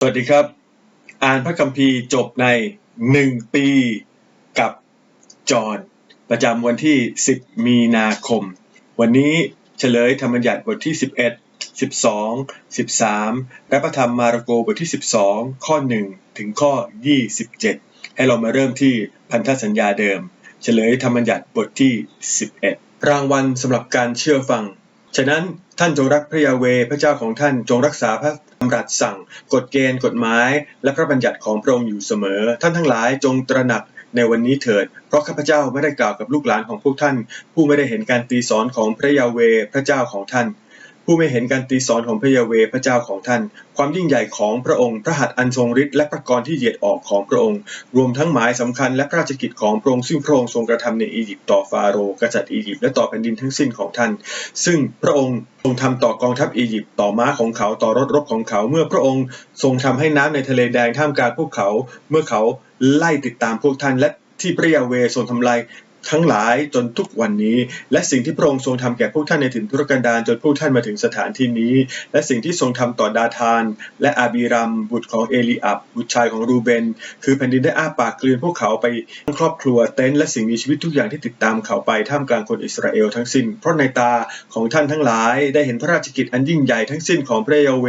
สวัสดีครับ อ่านพระคัมภีร์จบใน 1 ปีกับจอห์นประจำวันที่ 10 มีนาคม วันนี้เฉลยธรรมบัญญัติบทที่ 11 12 13 และพระธรรมมาระโกบทที่ 12 ข้อ 1 ถึงข้อ 27 ให้เรามาเริ่มที่พันธสัญญาเดิม เฉลยธรรมบัญญัติบทที่ 11 รางวัลสำหรับการเชื่อฟัง ฉะนั้นท่านจงรักพระยาเวพระเจ้าของท่านจงรักษาพระธรรัสสั่ง กฎเกณฑ์กฎหมาย และพระบัญญัติของพระองค์อยู่เสมอ ท่านทั้งหลายจงตระหนักในวันนี้เถิด เพราะข้าพเจ้าไม่ได้กล่าวกับลูกหลานของพวกท่าน ผู้ไม่ได้เห็นการตีสอนของพระยาเวพระเจ้าของท่าน ผู้ไม่เห็นการตีสอนของพระยาเวพระเจ้าของท่าน ความยิ่งใหญ่ของพระองค์ พระหัตถ์อันทรงฤทธิ์และพระกรที่เหยียดออกของพระองค์ รวมทั้งหมายสำคัญและพระราชกิจของพระองค์ซึ่งพระองค์ทรงกระทำในอียิปต์ต่อฟาโรห์กษัตริย์อียิปต์และต่อแผ่นดินทั้งสิ้นของท่าน ซึ่งพระองค์ทรงทำต่อกองทัพอียิปต์ต่อม้าของเขาต่อรถรบของเขาเมื่อพระองค์ทรงทำให้น้ำในทะเลแดงท่ามกลางพวกเขา เมื่อเขาไล่ติดตามพวกท่านและที่พระยาเวทรงทำลาย ทั้งหลายจนทุกวันนี้ และสิ่งที่พระองค์ทรงทำแก่พวกท่านในถิ่นทุรกันดารจนพวกท่านมาถึงสถานที่นี้ และสิ่งที่ทรงทำต่อดาธาน และอาบีรัม บุตรของเอลีอับบุตรชายของรูเบน คือแผ่นดินได้อ้าปากกลืนพวกเขาไปทั้งครอบครัวเต็นท์และสิ่งมีชีวิตทุกอย่างที่ติดตามเขาไปท่ามกลางคนอิสราเอลทั้งสิ้น เพราะในตาของท่านทั้งหลายได้เห็นพระราชกิจอันยิ่งใหญ่ทั้งสิ้นของพระเยาเว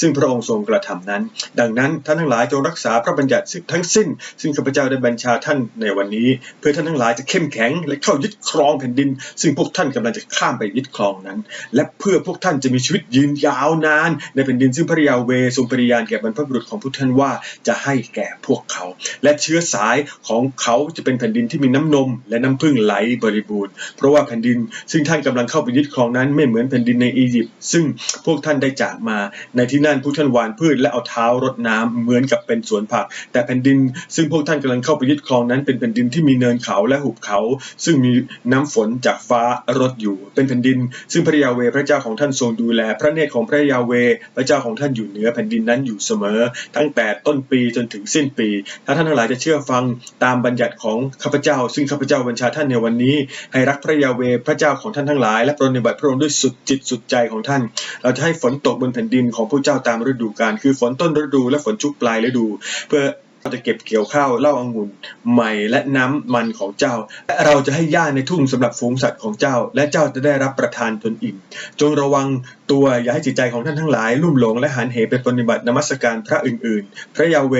ซึ่งพระองค์ทรงกระทำนั้น ดังนั้นท่านทั้งหลายจงรักษาพระบัญญัติทั้งสิ้น ซึ่งข้าพเจ้าได้บัญชาท่านในวันนี้ เพื่อท่านทั้งหลายจะเข้มแข็ง และเข้ายึดครองแผ่นดิน ซึ่งพวกท่านกำลังจะข้ามไปยึดครองนั้น และเพื่อพวกท่านจะมีชีวิตยืนยาวนาน ในแผ่นดินซึ่งพระยาเวทรงปริญาณแก่บรรพบุรุษของพวกท่านว่าจะให้แก่พวกเขา และเชื้อสายของเขาจะเป็นแผ่นดินที่มีน้ำนม และน้ำพึ่งไหลบริบูรณ์ เพราะว่าแผ่นดินซึ่งท่านกำลังเข้าไปยึดครองนั้นไม่เหมือนแผ่นดินในอียิปต์ซึ่งพวกท่านได้จากมา ในที่นั่นพวกท่านหว่านพืชและเอาเท้ารดน้ำเหมือนกับเป็นสวนผัก แต่แผ่นดินซึ่งพวกท่านกำลังเข้าไปยึดครองนั้นเป็นแผ่นดินที่มีเนินเขาและหุบเขาขา ซึ่งมีน้ำฝนจากฟ้ารดอยู่ เป็นแผ่นดิน ซึ่งพระยาเวพระเจ้าของท่านทรงดูแล พระเนตรของพระยาเวพระเจ้าของท่านอยู่เหนือแผ่นดินนั้นอยู่เสมอ ตั้งแต่ต้นปีจนถึงสิ้นปี ถ้าท่านทั้งหลายจะเชื่อฟังตามบัญญัติของข้าพเจ้า ซึ่งข้าพเจ้าบัญชาท่านในวันนี้ ให้รักพระยาเวพระเจ้าของท่านทั้งหลาย และปรนนิบัติพระองค์ด้วยสุดจิตสุดใจของท่าน เราจะให้ฝนตกบนแผ่นดินของพระเจ้าตามฤดูกาลคือฝนต้นฤดูและฝนชุกปลายฤดู เพื่อ เราจะเก็บเกี่ยวข้าวเหล้าองุ่นใหม่และน้ำมันของเจ้า และเราจะให้หญ้าในทุ่งสำหรับฝูงสัตว์ของเจ้า และเจ้าจะได้รับประทานจนอิ่ม จงระวังตัวอย่าให้จิตใจของท่านทั้งหลาย ลุ่มหลงและหันเหไปปฏิบัตินมัสการพระอื่นๆ พระยาเว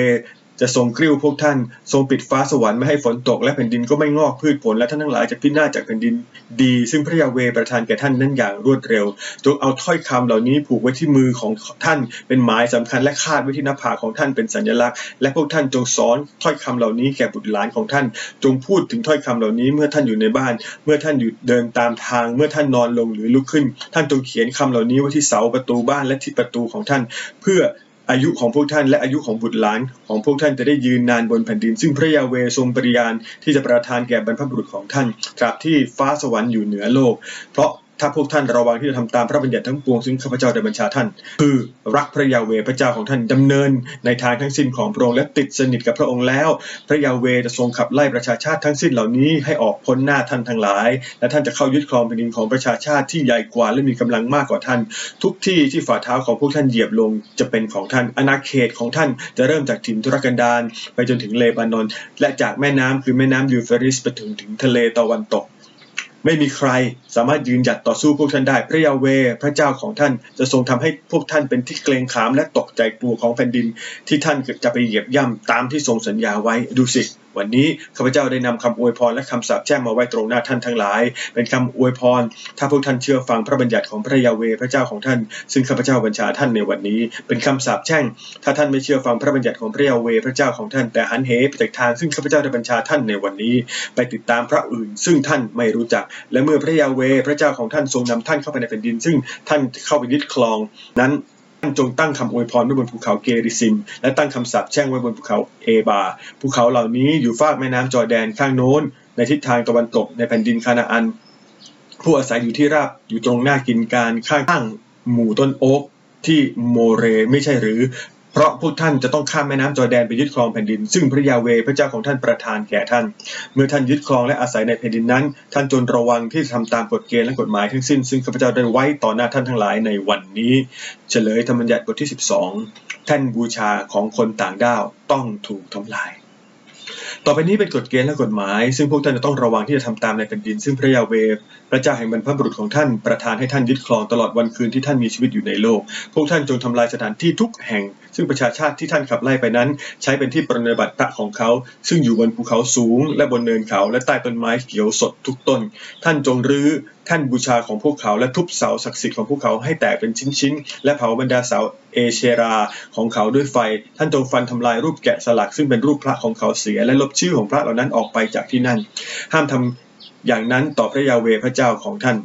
จะทรงกริ้วพวกท่าน ทรงปิดฟ้าสวรรค์ไม่ให้ฝนตกและแผ่นดินก็ไม่งอกพืชผลและท่านทั้งหลายจะพินาศจากแผ่นดินดี ซึ่งพระยาเวประทานแก่ท่านนั้นอย่างรวดเร็วจงเอาถ้อยคำเหล่านี้ผูกไว้ที่มือของท่านเป็นหมายสำคัญและคาดไว้ที่หน้าผากของท่านเป็นสัญลักษณ์ และพวกท่านจงสอนถ้อยคำเหล่านี้แก่บุตรหลานของท่าน จงพูดถึงถ้อยคำเหล่านี้เมื่อท่านอยู่ในบ้าน เมื่อท่านอยู่เดินตามทาง เมื่อท่านนอนลงหรือลุกขึ้น ท่านจงเขียนคำเหล่านี้ไว้ที่เสาประตูบ้านและที่ประตูของท่าน เพื่อ อายุของพวกท่านและอายุของบุตรหลานของพวกท่านจะได้ยืนนานบนแผ่นดิน ซึ่งพระยาเวทรงปริญานที่จะประทานแก่บรรพบุรุษของท่านตราบที่ฟ้าสวรรค์อยู่เหนือโลก เพราะ ถ้าพวกท่านระวังที่จะทำตามพระบัญญัติทั้งปวงซึ่งข้าพเจ้าได้บัญชาท่าน คือรักพระยาเวพระเจ้าของท่านดำเนิน ในทางทั้งสิ้นของพระองค์และติดสนิทกับพระองค์แล้ว พระยาเวจะทรงขับไล่ประชาชาติทั้งสิ้นเหล่านี้ให้ออกพ้นหน้าท่านทั้งหลาย และท่านจะเข้ายึดครองแผ่นดินของประชาชาติที่ใหญ่กว่าและมีกำลังมากกว่าท่าน ทุกที่ที่ฝ่าเท้าของพวกท่านเหยียบลงจะเป็นของท่านอาณาเขตของท่านจะเริ่มจากถิ่นทุรกันดารไปจนถึงเลบานอน และจากแม่น้ำคือแม่น้ำยูเฟริสไปถึงถึงทะเลตะวันตก ไม่มีใครสามารถยืนหยัดต่อสู้พวกท่านได้ พระยาเวพระเจ้าของท่านจะทรงทำให้พวกท่านเป็นที่เกรงขามและตกใจกลัวของแผ่นดิน ที่ท่านจะไปเหยียบย่ำตามที่ทรงสัญญาไว้ดูสิวันนี้ข้าพเจ้าได้นำคำอวยพรและคำสาปแช่งมาไว้ตรงหน้าท่านทั้งหลาย เป็นคำอวยพร ถ้าพวกท่านเชื่อฟังพระบัญญัติของพระยาเวพระเจ้าของท่าน ซึ่งข้าพเจ้าบัญชาท่านในวันนี้ เป็นคำสาปแช่ง ถ้าท่านไม่เชื่อฟังพระบัญญัติของพระยาเวพระเจ้าของท่าน แต่หันเหไปจากทางซึ่งข้าพเจ้าได้บัญชาท่านในวันนี้ ไปติดตามพระอื่น ซึ่งท่านไม่รู้จัก และเมื่อพระยาเวพระเจ้าของท่านทรงนำท่านเข้าไปในแผ่นดิน ซึ่งท่านเข้าไปยึดครองนั้น ท่านจงตั้งคำอวยพรไว้บนภูเขาเกริซิม และตั้งคำสาปแช่งไว้บนภูเขาเอบา ภูเขาเหล่านี้อยู่ฟากแม่น้ำจอแดนข้างโน้น ในทิศทางตะวันตกในแผ่นดินคานาอัน ผู้อาศัยอยู่ที่ราบอยู่ตรงหน้ากินการข้างหมู่ต้นโอ๊กที่โมเรไม่ใช่หรือ เพราะพวกท่านจะต้องข้ามแม่น้ำจอแดนไปยึดครองแผ่นดิน ซึ่งพระยาเวพระเจ้าของท่านประทานแก่ท่าน เมื่อท่านยึดครองและอาศัยในแผ่นดินนั้น ท่านจงระวังที่จะทำตามกฎเกณฑ์และกฎหมายทั้งสิ้น ซึ่งข้าพเจ้าได้ไว้ต่อหน้าท่านทั้งหลายในวันนี้ เฉลยธรรมบัญญัติบทที่ 12 ท่านบูชาของคนต่างด้าวต้องถูกทำลาย ต่อไปนี้เป็นกฎเกณฑ์และกฎหมาย ซึ่งพวกท่านจะต้องระวังที่จะทำตามในแผ่นดิน ซึ่งพระยาเวพระเจ้าแห่งบรรพบุรุษของท่านประทานให้ท่านยึดครองตลอดวันคืนที่ท่านมีชีวิตอยู่ในโลก พวกท่านจงทำลายสถานที่ทุกแห่ง ซึ่งประชาชาติที่ท่านขับไล่ไปนั้น ใช้เป็นที่ปรนนิบัติพระของเขา ซึ่งอยู่บนภูเขาสูง และบนเนินเขาและใต้ต้นไม้เขียวสดทุกต้น ท่านจงรื้อท่านบูชาของพวกเขาและทุบเสาศักดิ์สิทธิ์ของพวกเขาให้แตกเป็นชิ้นๆ และเผาบรรดาเสาเอเชราของเขาด้วยไฟ ท่านจงฟันทำลายรูปแกะสลักซึ่งเป็นรูปพระของเขาเสีย และลบชื่อของพระเหล่านั้นออกไปจากที่นั่น ห้ามทำอย่างนั้นต่อพระยาเวพระเจ้าของท่าน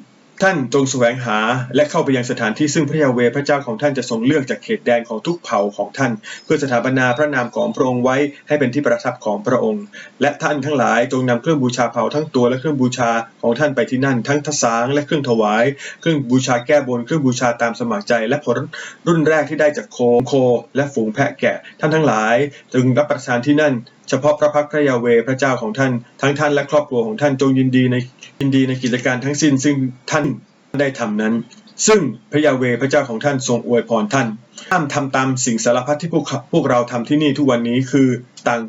ท่านจงแสวงหาและเข้าไปยังสถานที่ซึ่งพระยาเวพระเจ้าของท่านจะทรงเลือกจากเขตแดนของทุกเผ่าของท่าน เพื่อสถาปนาพระนามของพระองค์ไว้ให้เป็นที่ประทับของพระองค์ และท่านทั้งหลายจงนำเครื่องบูชาเผาทั้งตัวและเครื่องบูชาของท่านไปที่นั่น ทั้งทศางและเครื่องถวาย เครื่องบูชาแก้บนเครื่องบูชาตามสมัครใจ และผลรุ่นแรกที่ได้จากโคโค และฝูงแพะแกะท่านทั้งหลาย จึงรับประทานที่นั่น เฉพาะพระพักตร์พระยาเวพระเจ้าของท่าน ทั้งท่านและครอบครัวของท่านจงยินดีในยินดีในกิจการทั้งสิ้น ซึ่งท่านได้ทำนั้น ซึ่งพระยาเวพระเจ้าของท่านทรงอวยพรท่านห้ามทำตามสิ่งสารพัดที่พวกเขาพวกเราทำที่นี่ทุกวันนี้คือต่าง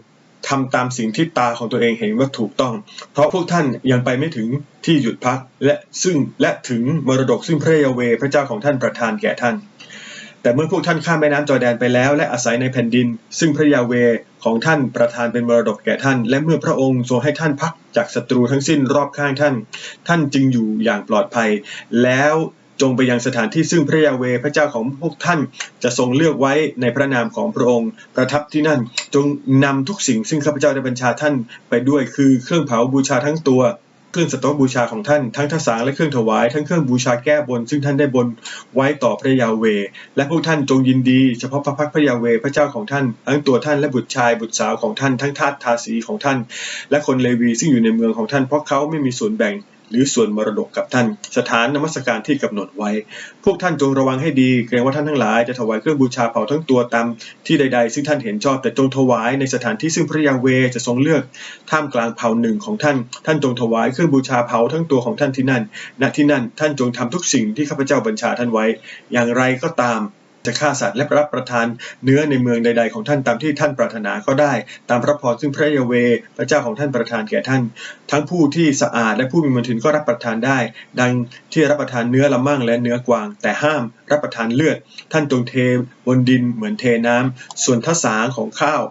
ทำตามสิ่งที่ตาของตัวเองเห็นว่าถูกต้อง เพราะพวกท่านยังไปไม่ถึงที่หยุดพักและซึ่งและถึงมรดกซึ่งพระยาเวพระเจ้าของท่านประทานแก่ท่าน แต่เมื่อพวกท่านข้ามแม่น้ำจอแดนไปแล้ว และอาศัยในแผ่นดิน ซึ่งพระยาเวของท่านประทานเป็นมรดกแก่ท่าน และเมื่อพระองค์ทรงให้ท่านพักจากศัตรูทั้งสิ้นรอบข้างท่าน ท่านจึงอยู่อย่างปลอดภัย แล้วจงไปยังสถานที่ซึ่งพระยาเวพระเจ้าของพวกท่านจะทรงเลือกไว้ในพระนามของพระองค์ ประทับที่นั่นจงนำทุกสิ่งซึ่งข้าพเจ้าได้บัญชาท่านไปด้วยคือเครื่องเผาบูชาทั้งตัว เครื่องสัตว์บูชาของท่านทั้งทสางและเครื่องถวายทั้งเครื่องบูชาแก้บน ซึ่งท่านได้บนไว้ต่อพระยาเว และพวกท่านจงยินดี เฉพาะพระพักพระยาเวพระเจ้าของท่าน ทั้งตัวท่านและบุตรชายบุตรสาวของท่านทั้งทาสทาสีของท่าน และคนเลวีซึ่งอยู่ในเมืองของท่านเพราะเขาไม่มีส่วนแบ่ง หรือส่วนมรดกกับท่าน สถานนมัสการที่กำหนดไว้ พวกท่านจงระวังให้ดี เกรงว่าท่านทั้งหลายจะถวายเครื่องบูชาเผาทั้งตัวตามที่ใด ๆ ซึ่งท่านเห็นชอบแต่จงถวายในสถานที่ซึ่งพระยาเวจะทรงเลือกท่ามกลางเผ่าหนึ่งของท่าน ท่านจงถวายเครื่องบูชาเผาทั้งตัวของท่านที่นั่น ณที่นั่นท่านจงทำทุกสิ่งที่ข้าพเจ้าบัญชาท่านไว้ อย่างไรก็ตาม จะฆ่าสัตว์และรับประทานเนื้อในเมืองใด ๆ ของท่านตามที่ท่านปรารถนาก็ได้ ตามพระพรซึ่งพระยาเว พระเจ้าของท่านประทานแก่ท่าน ทั้งผู้ที่สะอาดและผู้มีมนทินก็รับประทานได้ ดังที่รับประทานเนื้อละมั่งและเนื้อกวาง แต่ห้ามรับประทานเลือด ท่านจงเทบนดินเหมือนเทน้ำส่วนทสางของข้าว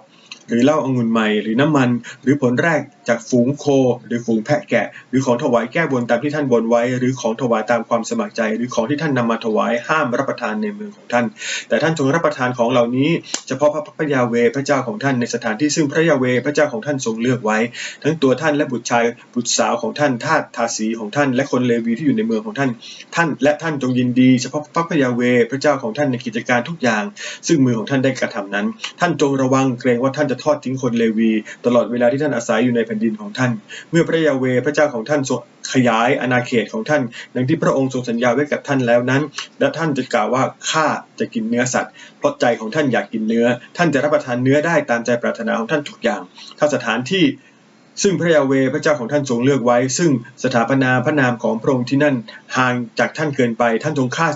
หรือเหล้าองุ่นใหม่หรือน้ำมันหรือผลแรก จากฝูงโค หรือฝูงแพะแกะ หรือของถวายแก้บนตามที่ท่านบนไว้ หรือของถวายตามความสมัครใจ หรือของที่ท่านนำมาถวายห้ามรับประทานในเมืองของท่าน แต่ท่านจงรับประทานของเหล่านี้ เฉพาะพระพยาเวพระเจ้าของท่านในสถานที่ซึ่งพระยาเวพระเจ้าของท่านทรงเลือกไว้ ทั้งตัวท่านและบุตรชายบุตรสาวของท่านทาสทาสีของท่าน และคนเลวีที่อยู่ในเมืองของท่าน ท่านและท่านจงยินดีเฉพาะพระพยาเวพระเจ้าของท่านในกิจการทุกอย่าง ซึ่งมือของท่านได้กระทำนั้น ท่านจงระวังเกรงว่าท่านจะทอดทิ้งคนเลวี ตลอดเวลาที่ท่านอาศัยอยู่ในแผ่นดินของท่าน เมื่อพระยาเวพระเจ้าของท่านทรงขยายอาณาเขตของท่าน ดังที่พระองค์ทรงสัญญาไว้กับท่านแล้วนั้น และท่านจะกล่าวว่าข้าจะกินเนื้อสัตว์ เพราะใจของท่านอยากกินเนื้อ ท่านจะรับประทานเนื้อได้ตามใจปรารถนาของท่านทุกอย่าง ถ้าสถานที่ซึ่งพระยาเวพระเจ้าของท่านทรงเลือกไว้ ซึ่งสถาปนาพระนามของพระองค์ที่นั่นห่างจากท่านเกินไป ท่านจงฆ่า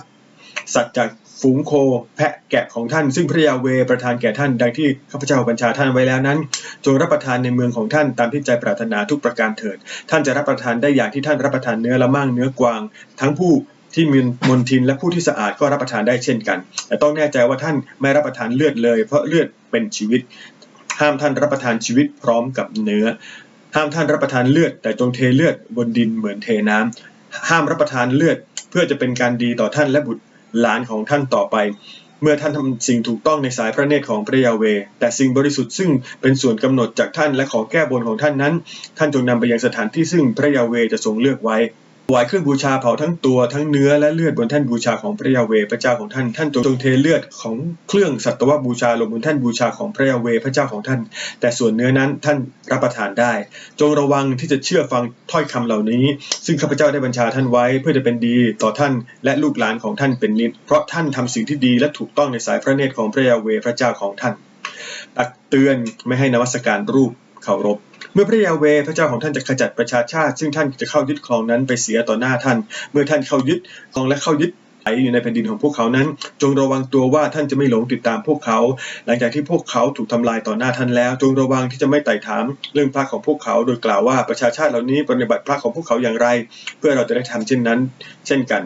สัตว์จาก ฝูงโค แพะแกะของท่าน ซึ่งพระยาเวประทานแก่ท่าน ดังที่ข้าพเจ้าบัญชาท่านไว้แล้วนั้น จงรับประทานในเมืองของท่านตามที่ใจปรารถนาทุกประการเถิด ท่านจะรับประทานได้อย่างที่ท่านรับประทานเนื้อละมั่งเนื้อกวาง ทั้งผู้ที่มีมนทินและผู้ที่สะอาดก็รับประทานได้เช่นกัน แต่ต้องแน่ใจว่าท่านไม่รับประทานเลือดเลย เพราะเลือดเป็นชีวิต ห้ามท่านรับประทานชีวิตพร้อมกับเนื้อ ห้ามท่านรับประทานเลือด แต่จงเทเลือดบนดินเหมือนเทน้ำห้ามรับประทานเลือดเพื่อจะเป็นการดีต่อท่านและบุตร หลานของท่านต่อไป เมื่อท่านทำสิ่งถูกต้องในสายพระเนตรของพระยาเว แต่สิ่งบริสุทธิ์ซึ่งเป็นส่วนกำหนดจากท่านและของแก้บนของท่านนั้น ท่านจงนำไปยังสถานที่ซึ่งพระยาเวจะทรงเลือกไว้ ถวายเครื่องบูชาเผาทั้งตัวทั้งเนื้อและเลือดบนแท่นบูชาของพระยาเวพระเจ้าของท่าน ท่านจงเทเลือดของเครื่องสัตวบูชาลงบนแท่นบูชาของพระยาเวพระเจ้าของท่าน แต่ส่วนเนื้อนั้นท่านรับประทานได้ จงระวังที่จะเชื่อฟังถ้อยคำเหล่านี้ ซึ่งข้าพเจ้าได้บัญชาท่านไว้เพื่อจะเป็นดีต่อท่านและลูกหลานของท่านเป็นนิด เพราะท่านทำสิ่งที่ดีและถูกต้องในสายพระเนตรของพระยาเวพระเจ้าของท่าน ตักเตือนไม่ให้นมัสการรูปเคารพ เมื่อพระยาเวพระเจ้าของท่านจะขจัดประชาชาติ ซึ่งท่านจะเข้ายึดครองนั้นไปเสียต่อหน้าท่าน เมื่อท่านเข้ายึดครองและเข้ายึดไถอยู่ในแผ่นดินของพวกเขานั้น จงระวังตัวว่าท่านจะไม่หลงติดตามพวกเขา หลังจากที่พวกเขาถูกทำลายต่อหน้าท่านแล้ว จงระวังที่จะไม่ไต่ถามเรื่องพระของพวกเขา โดยกล่าวว่าประชาชาติเหล่านี้ปฏิบัติพระของพวกเขาอย่างไร เพื่อเราจะได้ทำเช่นนั้น เช่นกัน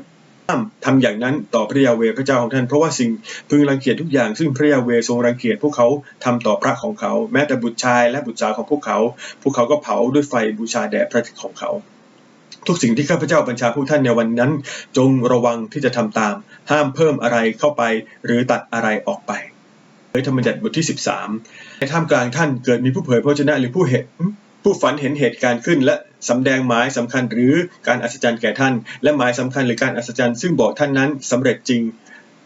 ามทำอย่างนั้นต่อพระยาเวพระเจ้าของท่านเพราะว่าสิ่งพึงรังเกียจทุกอย่างซึ่งพระยาเวทรงรังเกียจพวกเขาทำต่อพระของเขา แม้แต่บุตรชายและบุตรสาวของพวกเขา พวกเขาก็เผาด้วยไฟบูชาแด่พระของเขาทุกสิ่งที่ข้าพเจ้าบัญชาพวกท่านในวันนั้น จงระวังที่จะทำตาม ห้ามเพิ่มอะไรเข้าไป หรือตัดอะไรออกไปเผยธรรมบัญญัติบทที่ 13 ในท่ามกลางท่านเกิดมีผู้เผยพระวจนะหรือผู้เห็น ผู้ฝันเห็นเหตุการณ์ขึ้นและสำแดงหมายสำคัญหรือการอัศจรรย์แก่ท่าน และหมายสำคัญหรือการอัศจรรย์ซึ่งบอกท่านนั้นสำเร็จจริง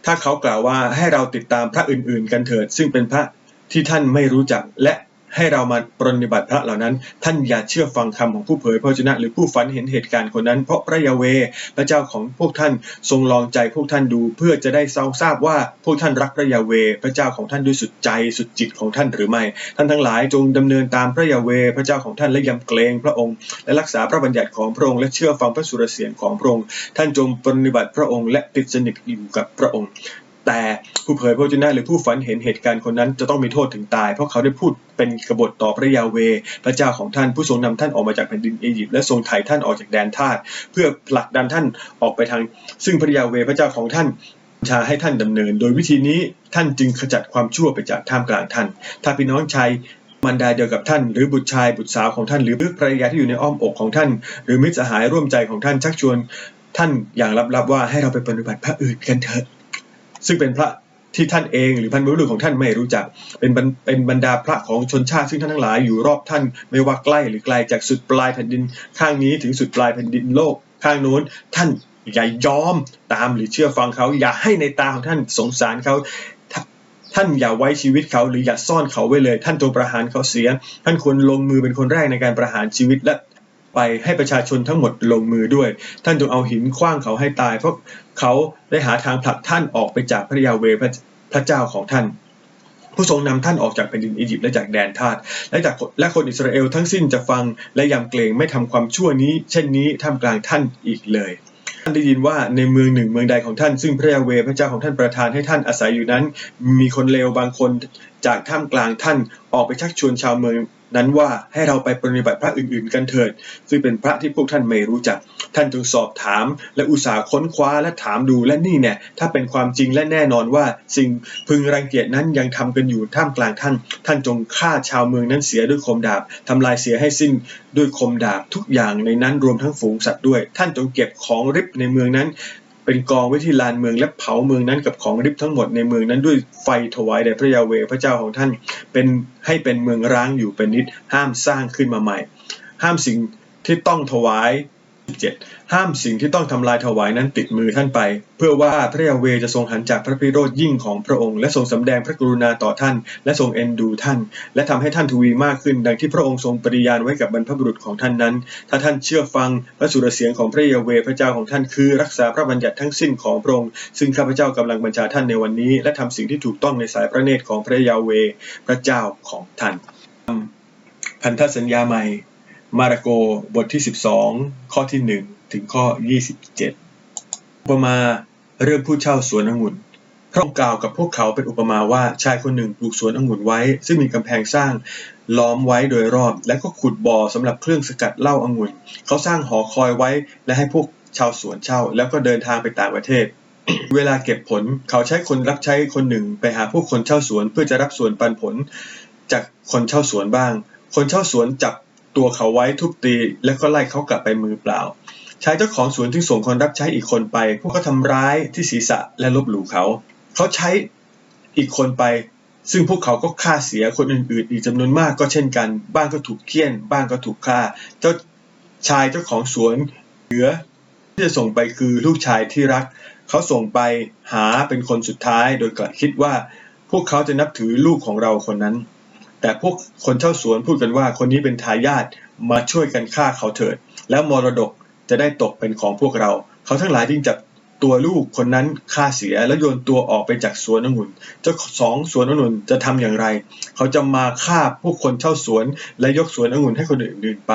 ถ้าเขากล่าวว่าให้เราติดตามพระอื่นๆ กันเถิด ซึ่งเป็นพระที่ท่านไม่รู้จักและ ให้เรามาปรนนิบัติพระเหล่านั้น ท่านอย่าเชื่อฟังคำของผู้เผยพระวจนะ หรือผู้ฝันเห็นเหตุการณ์คนนั้น เพราะพระยาเวพระเจ้าของพวกท่านทรงลองใจพวกท่านดู เพื่อจะได้ทราบทราบว่าพวกท่านรักพระยาเวพระเจ้าของท่านด้วยสุดใจสุดจิตของท่านหรือไม่ ท่านทั้งหลายจงดำเนินตามพระยาเวพระเจ้าของท่านและยำเกรงพระองค์ และรักษาพระบัญญัติของพระองค์และเชื่อฟังพระสุรเสียงของพระองค์ท่านจงปรนนิบัติพระองค์และติดสนิทอยู่กับพระองค์ แต่ผู้เผยพระวจนะหรือผู้ฝันเห็นเหตุการณ์คนนั้นจะต้องมีโทษถึงตาย เพราะเขาได้พูดเป็นกบฏต่อพระยาเว พระเจ้าของท่านผู้ทรงนำท่านออกมาจากแผ่นดินอียิปต์และทรงไถ่ท่านออกจากแดนทาสเพื่อผลักดันท่านออกไปทาง ซึ่งพระยาเวพระเจ้าของท่านบัญชาให้ท่านดำเนิน โดยวิธีนี้ท่านจึงขจัดความชั่วไปจากท่ามกลางท่าน ถ้าพี่น้องชายมันดาเดียวกับท่าน หรือบุตรชายบุตรสาวของท่าน หรือภรรยาที่อยู่ในอ้อมอกของท่าน หรือมิตรสหายร่วมใจของท่านชักชวนท่านอย่างลับๆว่าให้เราไปปฏิบัติพระอื่นกันเถิด ซึ่งเป็นพระที่ท่านเองหรือพันบุรุษของท่านไม่รู้จัก เป็นบรรเป็นบรรดาพระของชนชาติซึ่งท่านทั้งหลายอยู่รอบท่านไม่ว่าใกล้หรือไกลจากสุดปลายแผ่นดินข้างนี้ถึงสุดปลายแผ่นดินโลกข้างโน้นท่านอย่ายอมตามหรือเชื่อฟังเขา อย่าให้ในตาของท่านสงสารเขาท่าท่านอย่าไว้ชีวิตเขาหรืออย่าซ่อนเขาไว้เลย ท่านจงประหารเขาเสีย ท่านควรลงมือเป็นคนแรกในการประหารชีวิตและ ไปให้ประชาชนทั้งหมดลงมือด้วย ท่านจงเอาหินขว้างเขาให้ตาย เพราะเขาได้หาทางผลักท่านออกไปจากพระยาเวพระเจ้าของท่าน ผู้ทรงนำท่านออกจากแผ่นดินอียิปต์และจากแดนทาสและจากและคนอิสราเอลทั้งสิ้นจะฟังและยำเกรงไม่ทำความชั่วนี้ เช่นนี้ท่ามกลางท่านอีกเลยท่านได้ยินว่าในเมืองหนึ่งเมืองใดของท่านซึ่งพระยาเวพระเจ้าของท่านประทานให้ท่านอาศัยอยู่นั้น มีคนเลวบางคนจากท่ามกลางท่านออกไปชักชวนชาวเมือง นั้นว่าให้เราไปปฏิบัติพระอื่นๆกันเถิด ซึ่งเป็นพระที่พวกท่านไม่รู้จัก ท่านจงสอบถาม และอุตสาห์ค้นคว้าและถามดูและนี่เนี่ยถ้าเป็นความจริงและแน่นอนว่า สิ่งพึงรังเกียจนั้นยังทำกันอยู่ท่ามกลางท่าน ท่านจงฆ่าชาวเมืองนั้นเสียด้วยคมดาบทำลายเสียให้สิ้นด้วยคมดาบทุกอย่างในนั้นรวมทั้งฝูงสัตว์ด้วย ท่านจงเก็บของริบในเมืองนั้น เป็นกองไว้ที่ลานเมืองและเผาเมืองนั้นกับของริบทั้งหมดในเมืองนั้นด้วยไฟถวายแด่พระยาเวพระเจ้าของท่านเป็นให้เป็นเมืองร้างอยู่เป็นนิดห้ามสร้างขึ้นมาใหม่ ห้ามสิ่งที่ต้องถวาย 7ห้ามสิ่งที่ต้องทำลายถวายนั้นติดมือท่านไป เพื่อว่าพระยาเวจะทรงหันจากพระพิโรธยิ่งของพระองค์ และทรงสำแดงพระกรุณาต่อท่าน และทรงเอ็นดูท่าน และทำให้ท่านทวีมากขึ้น ดังที่พระองค์ทรงปฏิญาณไว้กับบรรพบุรุษของท่านนั้น ถ้าท่านเชื่อฟังพระสุรเสียงของพระยาเวพระเจ้าของท่านคือรักษาพระบัญญัติทั้งสิ้นของพระองค์ซึ่งข้าพเจ้ากำลังบัญชาท่านในวันนี้ และทำสิ่งที่ถูกต้องในสายพระเนตรของพระยาเวพระเจ้าของท่านพันธสัญญาใหม่ มาระโกบทที่ 12 ข้อที่ 1 ถึงข้อ 27 อุปมาเรื่องผู้เช่าสวนองุ่นพระองค์กล่าวกับพวกเขาเป็นอุปมาว่าชายคนหนึ่งปลูกสวนองุ่นไว้ ซึ่งมีกำแพงสร้างล้อมไว้โดยรอบ และก็ขุดบ่อสำหรับเครื่องสกัดเหล้าองุ่น เขาสร้างหอคอยไว้และให้พวกชาวสวนเช่า แล้วก็เดินทางไปต่างประเทศ เวลาเก็บผลเขาใช้คนรับใช้คนหนึ่งไปหาผู้คนเช่าสวนเพื่อจะรับส่วนปันผล จากคนเช่าสวนบ้าง คนเช่าสวนจับ ตัวเขาไว้ทุบตี แล้วก็ไล่เขากลับไปมือเปล่า ชายเจ้าของสวนจึงส่งคนรับใช้อีกคนไป พวกเขาทำร้ายที่ศีรษะและลบหลู่เขา เขาใช้อีกคนไป ซึ่งพวกเขาก็ฆ่าเสียคนอื่นๆ อีกจำนวนมากก็เช่นกัน บ้างก็ถูกเคี่ยน บ้างก็ถูกฆ่า เจ้าชายเจ้าของสวนเหลือที่จะส่งไปคือลูกชายที่รัก เขาส่งไปหาเป็นคนสุดท้าย โดยกลัดคิดว่า พวกเขาจะนับถือลูกของเราคนนั้น แต่พวกคนเช่าสวนพูดกันว่าคนนี้เป็นทายาทมาช่วยกันฆ่าเขาเถิด แล้วมรดกจะได้ตกเป็นของพวกเรา เขาทั้งหลายจึงจับตัวลูกคนนั้นฆ่าเสียแล้วโยนตัวออกไปจากสวนองุ่น เจ้าของสวนองุ่นจะทำอย่างไร เขาจะมาฆ่าพวกคนเช่าสวน และยกสวนองุ่นให้คนอื่นๆไป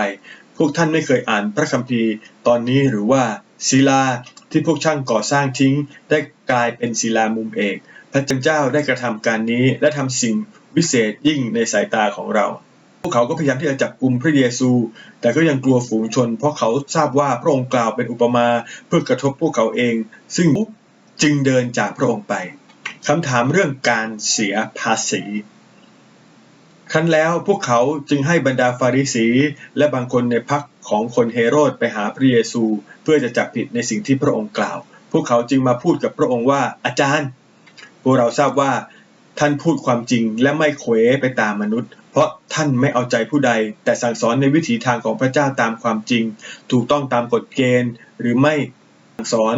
พวกท่านไม่เคยอ่านพระคัมภีร์ตอนนี้หรือว่าศิลาที่พวกช่างก่อสร้างทิ้ง ได้กลายเป็นศิลามุมเอก พระเจ้าได้กระทำการนี้และทำสิ่ง วิเศษยิ่งในสายตาของเรา พวกเขาก็พยายามที่จะจับกลุ่มพระเยซู แต่ก็ยังกลัวฝูงชน เพราะเขาทราบว่าพระองค์กล่าวเป็นอุปมาเพื่อกระทบพวกเขาเอง ซึ่งจึงเดินจากพระองค์ไปคำถามเรื่องการเสียภาษีครั้นแล้วพวกเขาจึงให้บรรดาฟาริสี และบางคนในพรรคของคนเฮโรดไปหาพระเยซู เพื่อจะจับผิดในสิ่งที่พระองค์กล่าว พวกเขาจึงมาพูดกับพระองค์ว่าอาจารย์ พวกเราทราบว่า ท่านพูดความจริงและไม่เขวไปตามมนุษย์ เพราะท่านไม่เอาใจผู้ใด แต่สั่งสอนในวิถีทางของพระเจ้าตามความจริง ถูกต้องตามกฎเกณฑ์ หรือไม่สั่งสอน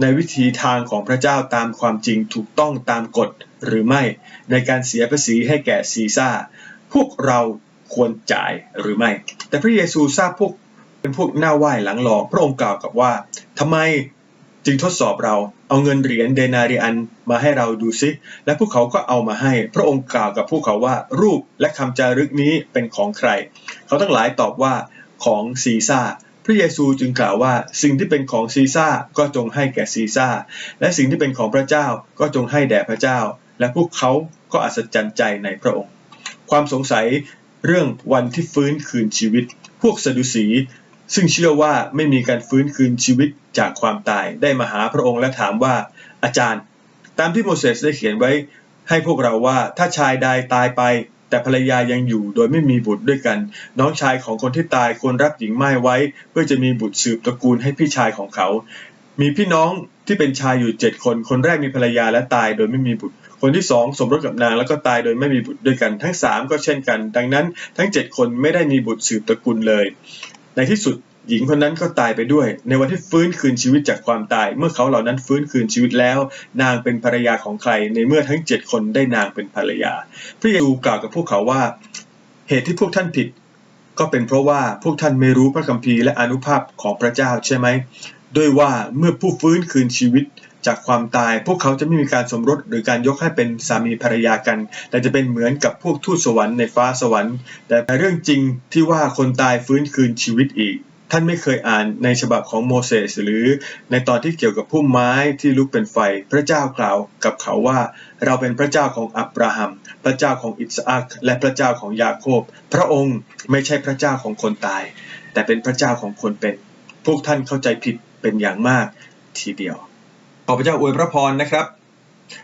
ในวิธีทางของพระเจ้าตามความจริงถูกต้องตามกฎหรือไม่ ในการเสียภาษีให้แก่ซีซ่า พวกเราควรจ่ายหรือไม่ แต่พระเยซูทราบพวกเป็นพวกหน้าไหว้หลังหลอกพระองค์กล่าวกับว่าทำไม จึงทดสอบเราเอาเงินเหรียญเดนาริอันมาให้เราดูซิและพวกเขาก็เอามาให้ พระองค์กล่าวกับพวกเขาว่ารูปและคำจารึกนี้เป็นของใคร เขาทั้งหลายตอบว่าของซีซ่าพระเยซูจึงกล่าวว่าสิ่งที่เป็นของซีซ่าก็จงให้แก่ซีซ่าและสิ่งที่เป็นของพระเจ้าก็จงให้แด่พระเจ้า และพวกเขาก็อัศจรรย์ใจในพระองค์ ความสงสัยเรื่องวันที่ฟื้นคืนชีวิต พวกสดุสี ซึ่งเชื่อว่าไม่มีการฟื้นคืนชีวิตจากความตายได้มาหาพระองค์และถามว่าอาจารย์ ตามที่โมเสสได้เขียนไว้ ให้พวกเราว่าถ้าชายใดตายไป แต่ภรรยายังอยู่โดยไม่มีบุตรด้วยกัน น้องชายของคนที่ตายควรรับหญิงไม้ไว้ เพื่อจะมีบุตรสืบตระกูลให้พี่ชายของเขา มีพี่น้องที่เป็นชายอยู่เจ็ดคน คนแรกมีภรรยาและตายโดยไม่มีบุตรคนที่สองสมรสกับนางแล้วก็ตายโดยไม่มีบุตรด้วยกัน ทั้งสามก็เช่นกัน ดังนั้นทั้งเจ็ดคนไม่ได้มีบุตรสืบตระกูลเลย ในที่สุดหญิงคนนั้นก็ตายไปด้วย ในวันที่ฟื้นคืนชีวิตจากความตาย เมื่อเขาเหล่านั้นฟื้นคืนชีวิตแล้ว นางเป็นภรรยาของใคร ในเมื่อทั้งเจ็ดคนได้นางเป็นภรรยา พระเยซูกล่าวกับพวกเขาว่า เหตุที่พวกท่านผิด ก็เป็นเพราะว่าพวกท่านไม่รู้พระคัมภีร์และอนุภาพของพระเจ้าใช่ไหมด้วยว่าเมื่อผู้ฟื้นคืนชีวิต จากความตาย พวกเขาจะไม่มีการสมรสหรือการยกให้เป็นสามีภรรยากัน แต่จะเป็นเหมือนกับพวกทูตสวรรค์ในฟ้าสวรรค์ แต่เรื่องจริงที่ว่าคนตายฟื้นคืนชีวิตอีก ท่านไม่เคยอ่านในฉบับของโมเสสหรือในตอนที่เกี่ยวกับพุ่มไม้ที่ลุกเป็นไฟ พระเจ้ากล่าวกับเขาว่า เราเป็นพระเจ้าของอับราฮัม พระเจ้าของอิสอัคและพระเจ้าของยาโคบ พระองค์ไม่ใช่พระเจ้าของคนตาย แต่เป็นพระเจ้าของคนเป็น พวกท่านเข้าใจผิดเป็นอย่างมากทีเดียว ขอพระเจ้าอวยพระพรนะครับ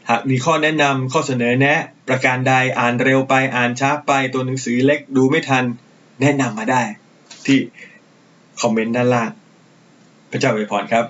หากมีข้อแนะนำข้อเสนอแนะ ประการใดอ่านเร็วไปอ่านช้าไปตัวหนังสือเล็กดูไม่ทัน แนะนำมาได้ ที่คอมเมนต์ด้านล่าง พระเจ้าอวยพรครับ